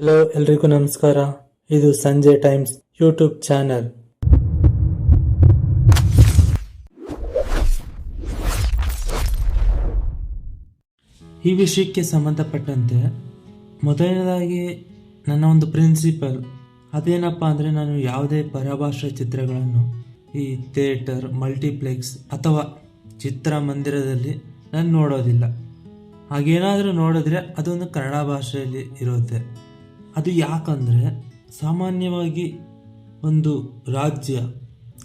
Hello ಎಲ್ರಿಗೂ ನಮಸ್ಕಾರ. ಇದು ಸಂಜೆ ಟೈಮ್ಸ್ ಯೂಟ್ಯೂಬ್ ಚಾನೆಲ್. ಈ ವಿಷಯಕ್ಕೆ ಸಂಬಂಧಪಟ್ಟಂತೆ ಮೊದಲನೇದಾಗಿ ನನ್ನ ಒಂದು ಪ್ರಿನ್ಸಿಪಲ್, ಅದೇನಪ್ಪ ಅಂದರೆ ನಾನು ಯಾವುದೇ ಪರಭಾಷಾ ಚಿತ್ರಗಳನ್ನು ಈ ಥಿಯೇಟರ್, ಮಲ್ಟಿಪ್ಲೆಕ್ಸ್ ಅಥವಾ ಚಿತ್ರಮಂದಿರದಲ್ಲಿ ನಾನು ನೋಡೋದಿಲ್ಲ. ಹಾಗೇನಾದರೂ ನೋಡಿದ್ರೆ ಅದೊಂದು ಕನ್ನಡ ಭಾಷೆಯಲ್ಲಿ ಇರುತ್ತೆ. ಅದು ಯಾಕಂದರೆ ಸಾಮಾನ್ಯವಾಗಿ ಒಂದು ರಾಜ್ಯ,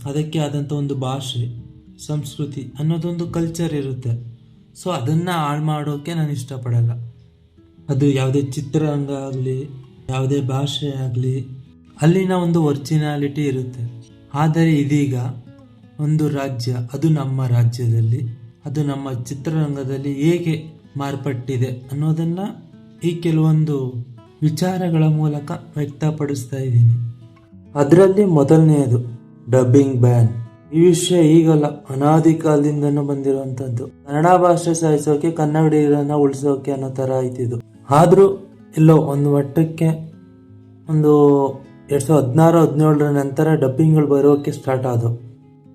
ಅದಕ್ಕೆ ಆದಂಥ ಒಂದು ಭಾಷೆ, ಸಂಸ್ಕೃತಿ ಅನ್ನೋದೊಂದು ಕಲ್ಚರ್ ಇರುತ್ತೆ. ಸೊ ಅದನ್ನು ಹಾಳು ಮಾಡೋಕ್ಕೆ ನಾನು ಇಷ್ಟಪಡಲ್ಲ. ಅದು ಯಾವುದೇ ಚಿತ್ರರಂಗ ಆಗಲಿ, ಯಾವುದೇ ಭಾಷೆ ಆಗಲಿ, ಅಲ್ಲಿನ ಒಂದು ಒರಿಜಿನಾಲಿಟಿ ಇರುತ್ತೆ. ಆದರೆ ಇದೀಗ ಒಂದು ರಾಜ್ಯ, ಅದು ನಮ್ಮ ರಾಜ್ಯದಲ್ಲಿ, ಅದು ನಮ್ಮ ಚಿತ್ರರಂಗದಲ್ಲಿ ಹೇಗೆ ಮಾರ್ಪಟ್ಟಿದೆ ಅನ್ನೋದನ್ನು ಈ ಕೆಲವೊಂದು ವಿಚಾರಗಳ ಮೂಲಕ ವ್ಯಕ್ತಪಡಿಸ್ತಾ ಇದ್ದೀನಿ. ಅದರಲ್ಲಿ ಮೊದಲನೆಯದು ಡಬ್ಬಿಂಗ್ ಬ್ಯಾನ್ ಈ ವಿಷಯ ಈಗಲ್ಲ ಅನಾದಿ ಕಾಲದಿಂದನೂ ಬಂದಿರುವಂಥದ್ದು. ಕನ್ನಡ ಭಾಷೆ ಸಾಯಿಸೋಕೆ, ಕನ್ನಡಿಗರನ್ನ ಉಳಿಸೋಕೆ ಅನ್ನೋ ತರ ಆಯ್ತಿದ್ದು ಆದರೂ, ಎಲ್ಲೋ ಒಂದು ಮಟ್ಟಕ್ಕೆ, ಒಂದು ಎರಡು ಸಾವಿರದ ಹದಿನಾರು, ಹದಿನೇಳರ ನಂತರ ಡಬ್ಬಿಂಗ್ಗಳು ಬರೋಕೆ ಸ್ಟಾರ್ಟ್ ಆದವು.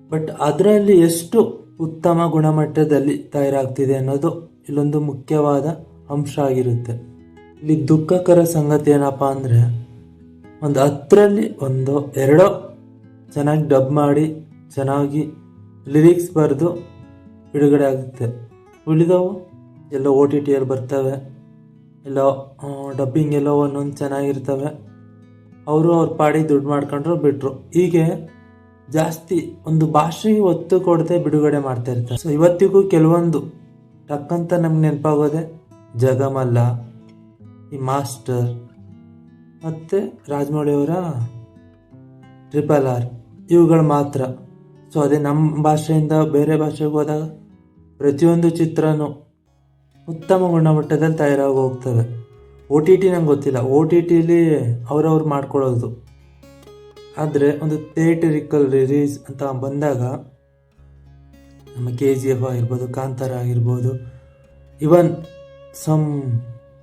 ಬಟ್ ಅದರಲ್ಲಿ ಎಷ್ಟು ಉತ್ತಮ ಗುಣಮಟ್ಟದಲ್ಲಿ ತಯಾರಾಗ್ತಿದೆ ಅನ್ನೋದು ಇಲ್ಲೊಂದು ಮುಖ್ಯವಾದ ಅಂಶ ಆಗಿರುತ್ತೆ. ಇಲ್ಲಿ ದುಃಖಕರ ಸಂಗತಿ ಏನಪ್ಪಾ ಅಂದ್ರೆ, ಒಂದು ಹತ್ತರಲ್ಲಿ ಒಂದು, ಎರಡೋ ಚೆನ್ನಾಗಿ ಡಬ್ ಮಾಡಿ, ಚೆನ್ನಾಗಿ ಲಿರಿಕ್ಸ್ ಬರೆದು ಬಿಡುಗಡೆ ಆಗುತ್ತೆ. ಉಳಿದವು ಎಲ್ಲ ಓ ಟಿ ಟಿಯಲ್ಲಿ ಬರ್ತವೆ, ಎಲ್ಲೋ ಡಬ್ಬಿಂಗ್ ಎಲ್ಲೋ ಒಂದೊಂದು ಚೆನ್ನಾಗಿರ್ತವೆ. ಅವರು ಅವ್ರ ಪಾಡಿ ದುಡ್ಡು ಮಾಡ್ಕೊಂಡ್ರು ಬಿಟ್ಟರು ಹೀಗೆ ಜಾಸ್ತಿ ಒಂದು ಭಾಷೆಗೆ ಒತ್ತು ಕೊಡದೆ ಬಿಡುಗಡೆ ಮಾಡ್ತಾ ಇರ್ತಾರೆ. ಸೊ ಇವತ್ತಿಗೂ ಕೆಲವೊಂದು ಟಕ್ಕಂತ ನಮ್ಗೆ ನೆನಪಾಗೋದೆ ಜಗಮಲ್ಲ. ಈ ಮಾಸ್ಟರ್ ಮತ್ತು ರಾಜಮೌಳಿಯವರ ಟ್ರಿಪಲ್ ಆರ್. ಇವುಗಳು ಮಾತ್ರ. ಸೊ ಅದೇ ನಮ್ಮ ಭಾಷೆಯಿಂದ ಬೇರೆ ಭಾಷೆಗೆ ಹೋದಾಗ ಪ್ರತಿಯೊಂದು ಚಿತ್ರನೂ ಉತ್ತಮ ಗುಣಮಟ್ಟದಲ್ಲಿ ತಯಾರಾಗಿ ಹೋಗ್ತವೆ. ಓ ಟಿ ಟಿ ನಂಗೆ ಗೊತ್ತಿಲ್ಲ. ಓ ಟಿ ಟಿಲಿ ಅವ್ರವ್ರು ಮಾಡ್ಕೊಳ್ಳೋದು. ಆದರೆ ಒಂದು ಥಿಯೇಟರಿಕಲ್ ರಿಲೀಸ್ ಅಂತ ಬಂದಾಗ ನಮ್ಮ ಕೆ ಜಿ ಎಫ್ ಆಗಿರ್ಬೋದು, ಕಾಂತಾರ ಆಗಿರ್ಬೋದು even some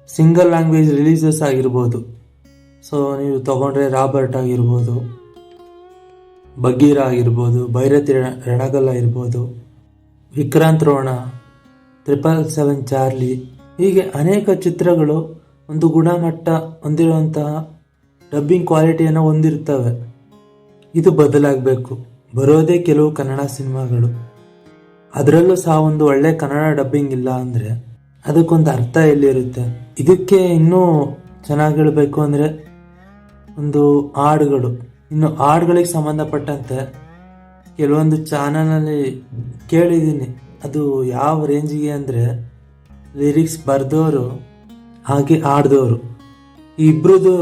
single language releases ಆಗಿರ್ಬೋದು. ಸೊ ನೀವು ತಗೊಂಡ್ರೆ ರಾಬರ್ಟ್ ಆಗಿರ್ಬೋದು ಬಗೀರ ಆಗಿರ್ಬೋದು ಭೈರತಿ ರಣ- ರಣಗಲ್ ಆಗಿರ್ಬೋದು Vikrant Rona triple seven Charlie ಹೀಗೆ ಅನೇಕ ಚಿತ್ರಗಳು ಒಂದು ಗುಣಮಟ್ಟ ಹೊಂದಿರುವಂತಹ ಡಬ್ಬಿಂಗ್ ಕ್ವಾಲಿಟಿಯನ್ನು ಹೊಂದಿರ್ತವೆ. ಇದು ಬದಲಾಗಬೇಕು. ಬರೋದೇ ಕೆಲವು ಕನ್ನಡ ಸಿನಿಮಾಗಳು. ಅದರಲ್ಲೂ ಸಹ ಒಂದು ಒಳ್ಳೆ ಕನ್ನಡ ಡಬ್ಬಿಂಗ್ ಇಲ್ಲ ಅಂದರೆ ಅದಕ್ಕೊಂದು ಅರ್ಥ ಎಲ್ಲಿರುತ್ತೆ? ಇದಕ್ಕೆ ಇನ್ನೂ ಚೆನ್ನಾಗಿ ಹೇಳಬೇಕು ಅಂದರೆ ಒಂದು ಹಾಡುಗಳು ಇನ್ನು ಹಾಡುಗಳಿಗೆ ಸಂಬಂಧಪಟ್ಟಂತೆ ಕೆಲವೊಂದು ಚಾನಲಲ್ಲಿ ಕೇಳಿದ್ದೀನಿ. ಅದು ಯಾವ ರೇಂಜಿಗೆ ಅಂದರೆ ಲಿರಿಕ್ಸ್ ಬರೆದವರು ಹಾಗೆ ಹಾಡ್ದವರು ಇಬ್ರದ್ದು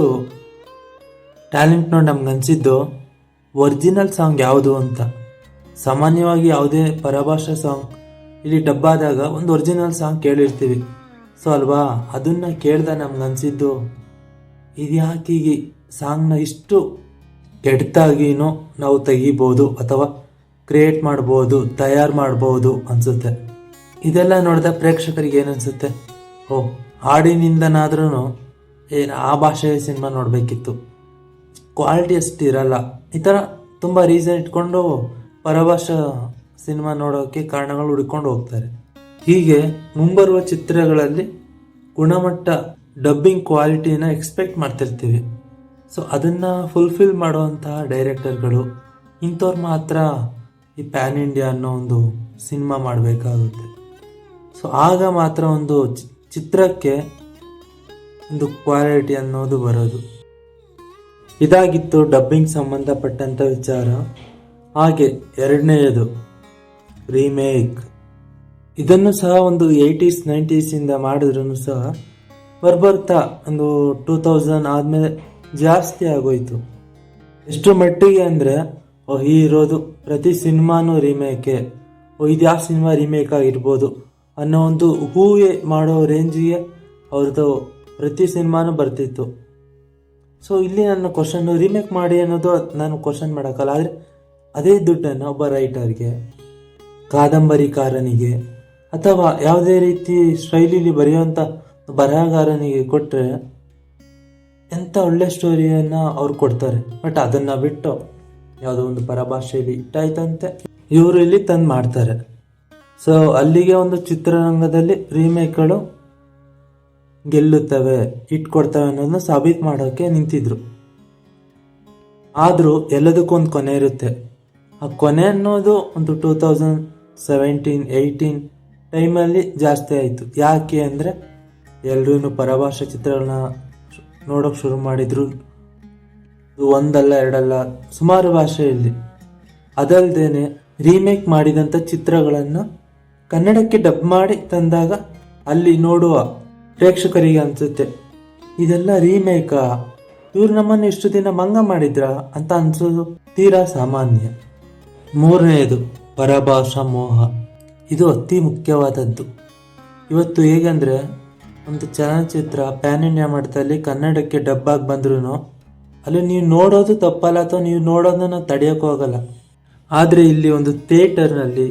ಟ್ಯಾಲೆಂಟ್ ನೋಡಿ ನಮ್ಗೆ ಅನಿಸಿದ್ದು ಒರಿಜಿನಲ್ ಸಾಂಗ್ ಯಾವುದು ಅಂತ. ಸಾಮಾನ್ಯವಾಗಿ ಯಾವುದೇ ಪರಭಾಷಾ ಸಾಂಗ್ ಇಲ್ಲಿ ಡಬ್ಬಾದಾಗ ಒಂದು ಒರಿಜಿನಲ್ ಸಾಂಗ್ ಕೇಳಿರ್ತೀವಿ. ಸೊ ಅಲ್ವಾ, ಅದನ್ನು ಕೇಳ್ದ ನಮ್ಗೆ ಅನಿಸಿದ್ದು, ಇದು ಯಾಕೆ ಈ ಸಾಂಗ್ನ ಇಷ್ಟು ಕೆಟ್ಟದಾಗಿನೂ ನಾವು ತೆಗಿಬೋದು ಅಥವಾ ಕ್ರಿಯೇಟ್ ಮಾಡ್ಬೋದು, ತಯಾರು ಮಾಡ್ಬೋದು ಅನಿಸುತ್ತೆ. ಇದೆಲ್ಲ ನೋಡಿದ ಪ್ರೇಕ್ಷಕರಿಗೆ ಏನನ್ಸುತ್ತೆ ಓ ಹಾಡಿನಿಂದನಾದ್ರೂ ಏನು ಆ ಭಾಷೆಯ ಸಿನಿಮಾ ನೋಡಬೇಕಿತ್ತು. ಕ್ವಾಲಿಟಿ ಅಷ್ಟು ಇರಲ್ಲ. ಈ ಥರ ತುಂಬ ರೀಸನ್ ಇಟ್ಕೊಂಡು ಪರಭಾಷಾ ಸಿನಿಮಾ ನೋಡೋಕ್ಕೆ ಕಾರಣಗಳು ಹುಡುಕೊಂಡು ಹೋಗ್ತಾರೆ. ಹೀಗೆ ಮುಂಬರುವ ಚಿತ್ರಗಳಲ್ಲಿ ಗುಣಮಟ್ಟ ಡಬ್ಬಿಂಗ್ ಕ್ವಾಲಿಟಿನ ಎಕ್ಸ್ಪೆಕ್ಟ್ ಮಾಡ್ತಿರ್ತೀವಿ. ಸೊ ಅದನ್ನು ಫುಲ್ಫಿಲ್ ಮಾಡುವಂತಹ ಡೈರೆಕ್ಟರ್ಗಳು ಇಂಥವ್ರು ಮಾತ್ರ ಈ ಪ್ಯಾನ್ ಇಂಡಿಯಾ ಅನ್ನೋ ಒಂದು ಸಿನಿಮಾ ಮಾಡಬೇಕಾಗುತ್ತೆ. ಸೊ ಆಗ ಮಾತ್ರ ಒಂದು ಚಿತ್ರಕ್ಕೆ ಒಂದು ಕ್ವಾಲಿಟಿ ಅನ್ನೋದು ಬರೋದು. ಇದಾಗಿತ್ತು ಡಬ್ಬಿಂಗ್ ಸಂಬಂಧಪಟ್ಟಂತ ವಿಚಾರ. ಹಾಗೆ ಎರಡನೆಯದು ರೀಮೇಕ್ ಇದನ್ನು ಸಹ ಒಂದು ಏಯ್ಟೀಸ್ ನೈಂಟೀಸಿಂದ ಮಾಡಿದ್ರು ಸಹ ಬರ್ಬರ್ತಾ ಒಂದು ಟೂ ತೌಸಂಡ್ ಆದಮೇಲೆ ಜಾಸ್ತಿ ಆಗೋಯ್ತು. ಎಷ್ಟು ಮಟ್ಟಿಗೆ ಅಂದರೆ, ಓ ಇರೋದು ಪ್ರತಿ ಸಿನಿಮಾನೂ ರೀಮೇಕೆ ಓ, ಇದು ಯಾವ ಸಿನಿಮಾ ರೀಮೇಕ್ ಆಗಿರ್ಬೋದು ಅನ್ನೋ ಒಂದು ಹೂವೆ ಮಾಡೋ ರೇಂಜಿಗೆ ಅವ್ರದ್ದು ಪ್ರತಿ ಸಿನಿಮಾನೂ ಬರ್ತಿತ್ತು. ಸೊ ಇಲ್ಲಿ ನನ್ನ ಕ್ವಶನ್ ರೀಮೇಕ್ ಮಾಡಿ ಅನ್ನೋದು ನಾನು ಕ್ವಶನ್ ಮಾಡೋಕ್ಕಲ್ಲ, ಆದರೆ ಅದೇ ದುಡ್ಡನ್ನು ಒಬ್ಬ ರೈಟರ್ಗೆ ಕಾದಂಬರಿಕಾರನಿಗೆ ಅಥವಾ ಯಾವುದೇ ರೀತಿ ಶೈಲಿಲಿ ಬರೆಯುವಂಥ ಬರಹಗಾರನಿಗೆ ಕೊಟ್ಟರೆ ಎಂಥ ಒಳ್ಳೆ ಸ್ಟೋರಿಯನ್ನು ಅವ್ರು ಕೊಡ್ತಾರೆ. ಬಟ್ ಅದನ್ನು ಬಿಟ್ಟು ಯಾವುದೋ ಒಂದು ಪರಭಾಷೆಯಲ್ಲಿ ಇಟ್ಟಾಯ್ತಂತೆ. ಇವರು ಇಲ್ಲಿ ತಂದು ಮಾಡ್ತಾರೆ. ಸೊ ಅಲ್ಲಿಗೆ ಒಂದು ಚಿತ್ರರಂಗದಲ್ಲಿ ರೀಮೇಕ್ಗಳು ಗೆಲ್ಲುತ್ತವೆ, ಇಟ್ಕೊಡ್ತವೆ ಅನ್ನೋದನ್ನ ಸಾಬೀತು ಮಾಡೋಕ್ಕೆ ನಿಂತಿದ್ರು. ಆದರೂ ಎಲ್ಲದಕ್ಕೂ ಒಂದು ಕೊನೆ ಇರುತ್ತೆ. ಆ ಕೊನೆ ಅನ್ನೋದು ಒಂದು ಟೂ ತೌಸಂಡ್ ಸೆವೆಂಟೀನ್ ಏಯ್ಟೀನ್ ಟೈಮಲ್ಲಿ ಜಾಸ್ತಿ ಆಯಿತು. ಯಾಕೆ ಅಂದರೆ ಎಲ್ಲರೂ ಪರಭಾಷೆ ಚಿತ್ರಗಳನ್ನ ನೋಡೋಕೆ ಶುರು ಮಾಡಿದ್ರು. ಒಂದಲ್ಲ, ಎರಡಲ್ಲ, ಸುಮಾರು ಭಾಷೆಯಲ್ಲಿ. ಅದಲ್ಲದೇ ರೀಮೇಕ್ ಮಾಡಿದಂಥ ಚಿತ್ರಗಳನ್ನು ಕನ್ನಡಕ್ಕೆ ಡಬ್ ಮಾಡಿ ತಂದಾಗ ಅಲ್ಲಿ ನೋಡುವ ಪ್ರೇಕ್ಷಕರಿಗೆ ಅನಿಸುತ್ತೆ. ಇದೆಲ್ಲ ರೀಮೇಕಾ ಇವ್ರು ನಮ್ಮನ್ನು ಇಷ್ಟು ದಿನ ಮಂಗ ಮಾಡಿದ್ರ ಅಂತ ಅನ್ಸೋದು ತೀರಾ ಸಾಮಾನ್ಯ. ಮೂರನೆಯದು ಪರಭಾಷಾ ಮೋಹ ಇದು ಅತಿ ಮುಖ್ಯವಾದದ್ದು. ಇವತ್ತು ಹೇಗೆಂದರೆ, ಒಂದು ಚಲನಚಿತ್ರ ಪ್ಯಾನ್ ಇಂಡಿಯಾ ಮಟ್ಟದಲ್ಲಿ ಕನ್ನಡಕ್ಕೆ ಡಬ್ಬಾಗಿ ಬಂದ್ರೂ ಅಲ್ಲಿ ನೀವು ನೋಡೋದು ತಪ್ಪಲ್ಲ ಅಥವಾ ನೀವು ನೋಡೋದನ್ನ ತಡೆಯೋಕೆ ಹೋಗಲ್ಲ. ಆದರೆ ಇಲ್ಲಿ ಒಂದು ಥಿಯೇಟರ್ನಲ್ಲಿ,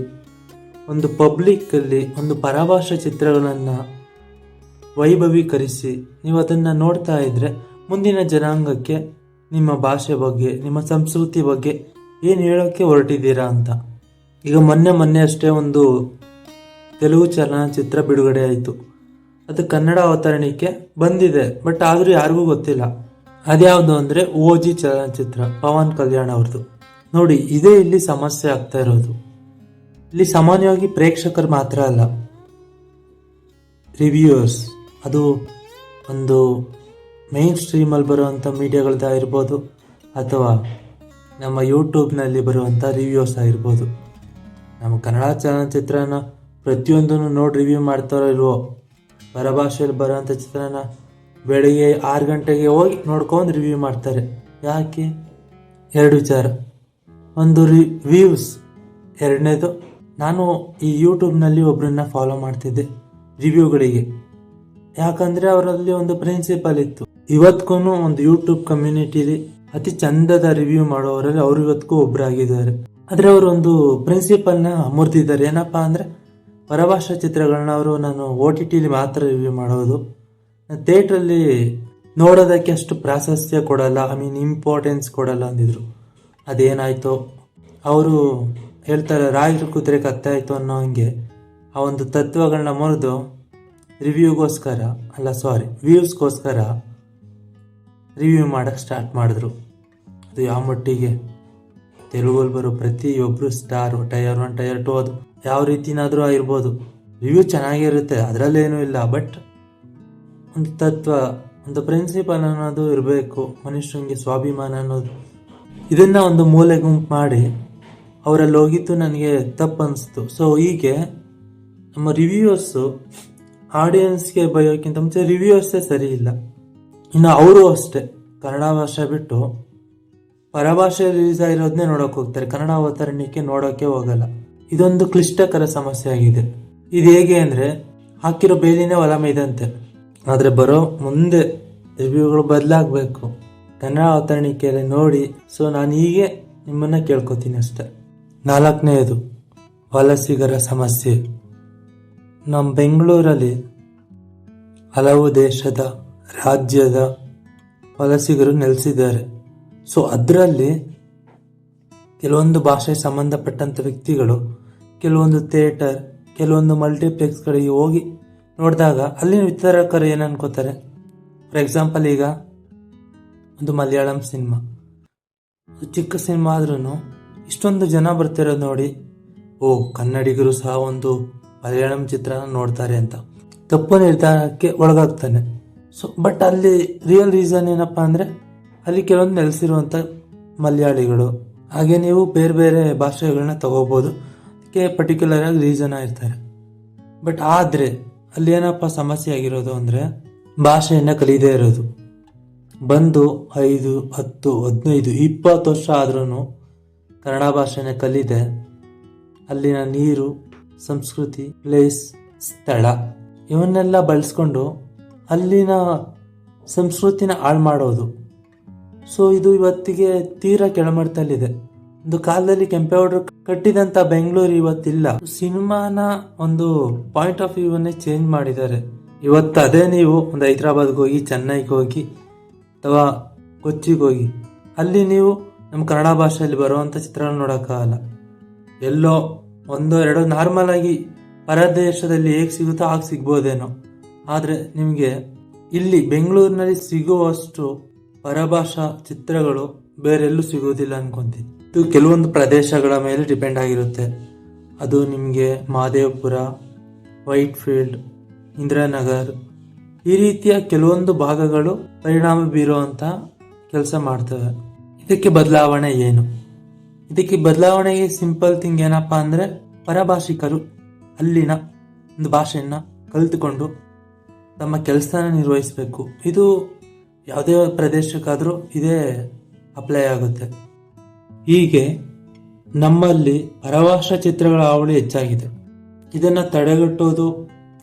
ಒಂದು ಪಬ್ಲಿಕ್ಕಲ್ಲಿ ಒಂದು ಪರಭಾಷಾ ಚಿತ್ರಗಳನ್ನು ವೈಭವೀಕರಿಸಿ ನೀವು ಅದನ್ನು ನೋಡ್ತಾ ಇದ್ದರೆ ಮುಂದಿನ ಜನಾಂಗಕ್ಕೆ ನಿಮ್ಮ ಭಾಷೆ ಬಗ್ಗೆ, ನಿಮ್ಮ ಸಂಸ್ಕೃತಿ ಬಗ್ಗೆ ಏನು ಹೇಳೋಕ್ಕೆ ಹೊರಟಿದ್ದೀರಾ ಅಂತ. ಈಗ ಮೊನ್ನೆ ಮೊನ್ನೆ ಅಷ್ಟೇ ಒಂದು ತೆಲುಗು ಚಲನಚಿತ್ರ ಬಿಡುಗಡೆ ಆಯಿತು. ಅದು ಕನ್ನಡ ಅವತರಣಿಕೆ ಬಂದಿದೆ, ಬಟ್ ಆದರೂ ಯಾರಿಗೂ ಗೊತ್ತಿಲ್ಲ. ಅದ್ಯಾವುದು ಅಂದರೆ ಓ ಜಿ ಚಲನಚಿತ್ರ, ಪವನ್ ಕಲ್ಯಾಣ್ ಅವ್ರದ್ದು ನೋಡಿ, ಇದೇ ಇಲ್ಲಿ ಸಮಸ್ಯೆ ಆಗ್ತಾ ಇರೋದು. ಇಲ್ಲಿ ಸಾಮಾನ್ಯವಾಗಿ ಪ್ರೇಕ್ಷಕರು ಮಾತ್ರ ಅಲ್ಲ, ರಿವ್ಯೂಯರ್ಸ್, ಅದು ಒಂದು ಮೇನ್ ಸ್ಟ್ರೀಮಲ್ಲಿ ಬರುವಂಥ ಮೀಡಿಯಾಗಳದ್ದಾಗಿರ್ಬೋದು ಅಥವಾ ನಮ್ಮ ಯೂಟ್ಯೂಬ್ನಲ್ಲಿ ಬರುವಂಥ ರಿವ್ಯೂಸ್ ಆಗಿರ್ಬೋದು. ನಮ್ಮ ಕನ್ನಡ ಚಲನಚಿತ್ರನ ಪ್ರತಿಯೊಂದನ್ನು ನೋಡಿ ರಿವ್ಯೂ ಮಾಡ್ತಾರೋ ಇಲ್ವೋ? ಪರಭಾಷೆಯಲ್ಲಿ ಬರುವಂಥ ಚಿತ್ರನ ಬೆಳಿಗ್ಗೆ ಆರು ಗಂಟೆಗೆ ಹೋಗಿ ನೋಡ್ಕೊಂಡು ರಿವ್ಯೂ ಮಾಡ್ತಾರೆ. ಯಾಕೆ? ಎರಡು ವಿಚಾರ. ಒಂದು ರಿವ್ಯೂಸ್ ಎರಡನೇದು, ನಾನು ಈ ಯೂಟ್ಯೂಬ್ನಲ್ಲಿ ಒಬ್ಬರನ್ನ ಫಾಲೋ ಮಾಡ್ತಿದ್ದೆ ರಿವ್ಯೂಗಳಿಗೆ ಯಾಕಂದ್ರೆ ಅವರಲ್ಲಿ ಒಂದು ಪ್ರಿನ್ಸಿಪಲ್ ಇತ್ತು. ಇವತ್ಗೂ ಒಂದು ಯೂಟ್ಯೂಬ್ ಕಮ್ಯುನಿಟಿಲಿ ಅತಿ ಚಂದದ ರಿವ್ಯೂ ಮಾಡೋರಲ್ಲಿ ಅವರು ಇವತ್ತಿಗೂ ಒಬ್ಬರಾಗಿದ್ದಾರೆ ಆದ್ರೆ ಅವರು ಒಂದು ಪ್ರಿನ್ಸಿಪಲ್ನ ಮುರಿದಿದ್ದಾರೆ ಏನಪ್ಪಾ ಅಂದ್ರೆ ಪರಭಾಷಾ ಚಿತ್ರಗಳನ್ನ ಅವರು ನಾನು ಓ ಟಿ ಟಿಲಿ ಮಾತ್ರ ರಿವ್ಯೂ ಮಾಡೋದು. ಥಿಯೇಟ್ರಲ್ಲಿ ನೋಡೋದಕ್ಕೆ ಅಷ್ಟು ಪ್ರಾಶಸ್ತ್ಯ ಕೊಡಲ್ಲ ಐ ಮೀನ್ ಇಂಪಾರ್ಟೆನ್ಸ್ ಕೊಡಲ್ಲ ಅಂದಿದ್ರು. ಅದೇನಾಯ್ತೋ? ಅವರು ಹೇಳ್ತಾರೆ ರಾಯರ ಕುದುರೆ ಕತ್ತೆ ಆಯ್ತು ಅನ್ನೋ ಹಂಗೆ. ಆ ಒಂದು ತತ್ವಗಳನ್ನ ಮುರಿದು ರಿವ್ಯೂಗೋಸ್ಕರ ಅಲ್ಲ ಸಾರಿ ವ್ಯೂಸ್ಗೋಸ್ಕರ ರಿವ್ಯೂ ಮಾಡೋಕ್ಕೆ ಸ್ಟಾರ್ಟ್ ಮಾಡಿದ್ರು. ಅದು ಯಾವ ಮಟ್ಟಿಗೆ? ತೆಲುಗಲ್ಲಿ ಬರೋ ಪ್ರತಿಯೊಬ್ಬರು star tier one tier two ಅದು ಯಾವ ರೀತಿನಾದರೂ ಆಗಿರ್ಬೋದು. ರಿವ್ಯೂ ಚೆನ್ನಾಗಿರುತ್ತೆ ಅದರಲ್ಲೇನೂ ಇಲ್ಲ ಬಟ್ ಒಂದು ತತ್ವ, ಒಂದು ಪ್ರಿನ್ಸಿಪಲ್ ಅನ್ನೋದು ಇರಬೇಕು, ಮನುಷ್ಯನಿಗೆ ಸ್ವಾಭಿಮಾನ ಅನ್ನೋದು. ಇದನ್ನು ಒಂದು ಮೂಲೆ ಗುಂಪು ಮಾಡಿ, ಅವರಲ್ಲಿ ಹೋಗಿದ್ದು ನನಗೆ ತಪ್ಪು ಅನಿಸ್ತು ಸೊ ಹೀಗೆ ನಮ್ಮ ರಿವ್ಯೂವರ್ಸು ಆಡಿಯನ್ಸ್ಗೆ ಬಯೋಕ್ಕಿಂತ ಮುಂಚೆ ರಿವ್ಯೂವರ್ಸೇ ಸರಿ ಇಲ್ಲ. ಇನ್ನು ಅವರು ಅಷ್ಟೇ, ಕನ್ನಡ ಭಾಷೆ ಬಿಟ್ಟು ಪರಭಾಷೆ ರಿಲೀಸ್ ಆಗಿರೋದನ್ನೇ ನೋಡೋಕೆ ಹೋಗ್ತಾರೆ. ಕನ್ನಡ ಅವತರಣಿಕೆ ನೋಡೋಕೆ ಹೋಗಲ್ಲ. ಇದೊಂದು ಕ್ಲಿಷ್ಟಕರ ಸಮಸ್ಯೆ ಆಗಿದೆ. ಇದು ಹೇಗೆ ಅಂದರೆ, ಹಾಕಿರೋ ಬೇಲಿನೇ ಹೊಲ ಮೇದಂತೆ ಆದರೆ ಬರೋ ಮುಂದೆ ರಿವ್ಯೂಗಳು ಬದಲಾಗಬೇಕು. ಕನ್ನಡ ಅವತರಣಿಕೆಯಲ್ಲಿ ನೋಡಿ, ಸೊ ನಾನು ಹೀಗೆ ನಿಮ್ಮನ್ನು ಕೇಳ್ಕೊತೀನಿ ಅಷ್ಟೆ. ನಾಲ್ಕನೇದು, ವಲಸಿಗರ ಸಮಸ್ಯೆ. ನಮ್ಮ ಬೆಂಗಳೂರಲ್ಲಿ ಹಲವು ದೇಶದ ರಾಜ್ಯದ ವಲಸಿಗರು ನೆಲೆಸಿದ್ದಾರೆ. ಸೊ ಅದರಲ್ಲಿ ಕೆಲವೊಂದು ಭಾಷೆಗೆ ಸಂಬಂಧಪಟ್ಟಂಥ ವ್ಯಕ್ತಿಗಳು, ಕೆಲವೊಂದು ಥಿಯೇಟರ್, ಕೆಲವೊಂದು ಮಲ್ಟಿಪ್ಲೆಕ್ಸ್ಗಳಿಗೆ ಹೋಗಿ ನೋಡಿದಾಗ ಅಲ್ಲಿನ ವಿತರಕರು ಏನು ಅನ್ಕೋತಾರೆ? ಫಾರ್ ಎಕ್ಸಾಂಪಲ್ ಈಗ ಒಂದು ಮಲಯಾಳಂ ಸಿನಿಮಾ. ಚಿಕ್ಕ ಸಿನಿಮಾ ಆದ್ರೂ ಇಷ್ಟೊಂದು ಜನ ಬರ್ತಿರೋದು ನೋಡಿ, ಓ, ಕನ್ನಡಿಗರು ಸಹ ಒಂದು ಮಲಯಾಳಂ ಚಿತ್ರನ ನೋಡ್ತಾರೆ ಅಂತ. ತಪ್ಪು ನಿರ್ಧಾರಕ್ಕೆ ಒಳಗಾಗ್ತಾನೆ. ಸೊ ಬಟ್ ಅಲ್ಲಿ ರಿಯಲ್ ರೀಸನ್ ಏನಪ್ಪಾ ಅಂದರೆ ಅಲ್ಲಿ ಕೆಲವೊಂದು ನೆಲೆಸಿರುವಂಥ ಮಲಯಾಳಿಗಳು. ಹಾಗೆ ನೀವು ಬೇರೆ ಬೇರೆ ಭಾಷೆಗಳನ್ನ ತಗೋಬೋದು. ಅದಕ್ಕೆ ಪರ್ಟಿಕ್ಯುಲರ್ ಆಗಿ ರೀಸನ್ ಆಗಿರ್ತಾರೆ ಬಟ್ ಆದರೆ ಅಲ್ಲಿ ಏನಪ್ಪ ಸಮಸ್ಯೆ ಆಗಿರೋದು ಅಂದರೆ ಭಾಷೆಯನ್ನು ಕಲಿಯದೇ ಇರೋದು. ಬಂದು ಐದು, ಹತ್ತು, ಹದಿನೈದು, ಇಪ್ಪತ್ತು ವರ್ಷ ಆದ್ರೂ ಕನ್ನಡ ಭಾಷೆನ ಕಲಿದೆ. ಅಲ್ಲಿನ ನೀರು, ಸಂಸ್ಕೃತಿ ಪ್ಲೇಸ್ ಸ್ಥಳ ಇವನ್ನೆಲ್ಲ ಬಳಸ್ಕೊಂಡು ಅಲ್ಲಿನ ಸಂಸ್ಕೃತಿನ ಹಾಳು ಮಾಡೋದು. ಸೊ ಇದು ಇವತ್ತಿಗೆ ತೀರಾ ಕೆಳಮಟ್ಟದಲ್ಲಿದೆ. ಒಂದು ಕಾಲದಲ್ಲಿ ಕೆಂಪೇಗೌಡರು ಕಟ್ಟಿದಂತ ಬೆಂಗಳೂರು ಇವತ್ತಿಲ್ಲ. ಸಿನಿಮಾನ ಒಂದು ಪಾಯಿಂಟ್ ಆಫ್ ವ್ಯೂ ಅನ್ನೇ ಚೇಂಜ್ ಮಾಡಿದ್ದಾರೆ. ಇವತ್ತು ಅದೇ ನೀವು ಒಂದು ಹೈದ್ರಾಬಾದ್ಗೆ ಹೋಗಿ, ಚೆನ್ನೈಗೆ ಹೋಗಿ ಅಥವಾ ಕೊಚ್ಚಿಗೆ ಹೋಗಿ, ಅಲ್ಲಿ ನೀವು ನಮ್ಮ ಕನ್ನಡ ಭಾಷೆಯಲ್ಲಿ ಬರುವಂಥ ಚಿತ್ರಗಳನ್ನ ನೋಡೋಕ್ಕಾಗಲ್ಲ. ಎಲ್ಲೋ ಒಂದೋ ಎರಡೋ ನಾರ್ಮಲ್ ಆಗಿ ಪರದೇಶದಲ್ಲಿ ಹೇಗೆ ಸಿಗುತ್ತೋ ಹಾಗೆ ಸಿಗ್ಬೋದೇನೋ. ಆದರೆ ನಿಮಗೆ ಇಲ್ಲಿ ಬೆಂಗಳೂರಿನಲ್ಲಿ ಸಿಗುವಷ್ಟು ಪರಭಾಷಾ ಚಿತ್ರಗಳು ಬೇರೆಲ್ಲೂ ಸಿಗೋದಿಲ್ಲ ಅನ್ಕೊಂತೀನಿ. ಇದು ಕೆಲವೊಂದು ಪ್ರದೇಶಗಳ ಮೇಲೆ ಡಿಪೆಂಡ್ ಆಗಿರುತ್ತೆ. ಅದು ನಿಮಗೆ ಮಹದೇವಪುರ ವೈಟ್ ಫೀಲ್ಡ್ ಇಂದಿರಾನಗರ್ ಈ ರೀತಿಯ ಕೆಲವೊಂದು ಭಾಗಗಳು ಪರಿಣಾಮ ಬೀರುವಂಥ ಕೆಲಸ ಮಾಡ್ತವೆ. ಇದಕ್ಕೆ ಬದಲಾವಣೆ ಏನು? ಇದಕ್ಕೆ ಬದಲಾವಣೆಗೆ ಸಿಂಪಲ್ ಥಿಂಗ್ ಏನಪ್ಪ ಅಂದರೆ ಪರಭಾಷಿಕರು ಅಲ್ಲಿನ ಒಂದು ಭಾಷೆಯನ್ನು ಕಲಿತುಕೊಂಡು ತಮ್ಮ ಕೆಲಸನ ನಿರ್ವಹಿಸಬೇಕು. ಇದು ಯಾವುದೇ ಪ್ರದೇಶಕ್ಕಾದರೂ ಇದೇ ಅಪ್ಲೈ ಆಗುತ್ತೆ. ಹೀಗೆ ನಮ್ಮಲ್ಲಿ ಪರಭಾಷಾ ಚಿತ್ರಗಳ ಹಾವಳಿ ಹೆಚ್ಚಾಗಿದೆ. ಇದನ್ನು ತಡೆಗಟ್ಟೋದು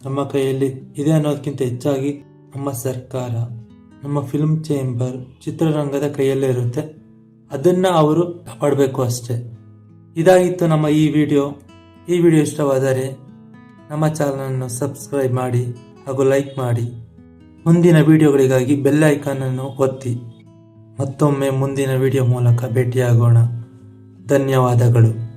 ನಮ್ಮ ಕೈಯಲ್ಲಿ ಇದೆ ಅನ್ನೋದಕ್ಕಿಂತ ಹೆಚ್ಚಾಗಿ ನಮ್ಮ ಸರ್ಕಾರ, ನಮ್ಮ ಫಿಲ್ಮ್ ಚೇಂಬರ್ ಚಿತ್ರರಂಗದ ಕೈಯಲ್ಲೇ ಇರುತ್ತೆ. ಅದನ್ನು ಅವರು ಕಾಪಾಡಬೇಕು ಅಷ್ಟೇ. ಇದಾಗಿತ್ತು ನಮ್ಮ ಈ ವಿಡಿಯೋ ಈ ವಿಡಿಯೋ ಇಷ್ಟವಾದರೆ ನಮ್ಮ ಚಾನಲನ್ನು ಸಬ್ಸ್ಕ್ರೈಬ್ ಮಾಡಿ ಹಾಗೂ ಲೈಕ್ ಮಾಡಿ. ಮುಂದಿನ ವಿಡಿಯೋಗಳಿಗಾಗಿ ಬೆಲ್ ಐಕಾನನ್ನು ಒತ್ತಿ. ಮತ್ತೊಮ್ಮೆ ಮುಂದಿನ ವಿಡಿಯೋ ಮೂಲಕ ಭೇಟಿಯಾಗೋಣ. ಧನ್ಯವಾದಗಳು.